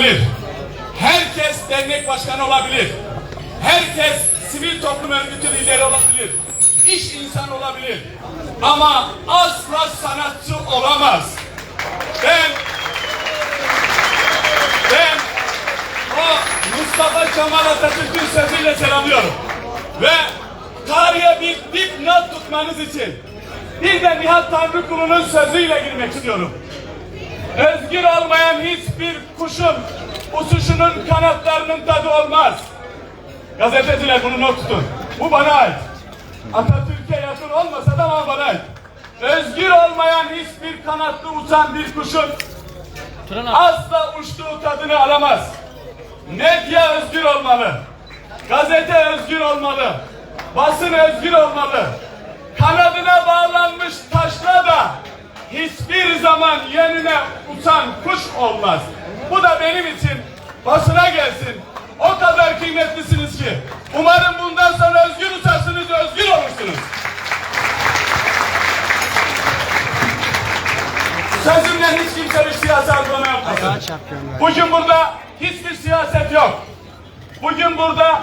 olabilir. Herkes dernek başkanı olabilir. Herkes sivil toplum örgütü lideri olabilir. İş insanı olabilir. Ama asla sanatçı olamaz. Ben ben o Mustafa Kemal Atatürk'ün sözüyle selamlıyorum. Ve tarihe bir dipnot tutmanız için bir de Nihat Tanrıkulu'nun sözüyle girmek istiyorum. Özgür olmayan hiçbir kuşun uçuşunun kanatlarının tadı olmaz. Gazeteciler bunu not tutun. Bu bana ait. Atatürk'e yakın olmasa da ama bana ait. Özgür olmayan hiçbir kanatlı uçan bir kuşun asla uçtuğu tadını alamaz. Medya özgür olmalı. Gazete özgür olmalı. Basın özgür olmalı. Zaman yenine uçan kuş olmaz. Bu da benim için basına gelsin. O kadar kıymetlisiniz ki. Umarım bundan sonra özgür uçarsınız, özgür olursunuz. Sözümle hiç kimse bir siyasi algılama yapmasın. Bugün burada hiçbir siyaset yok. Bugün burada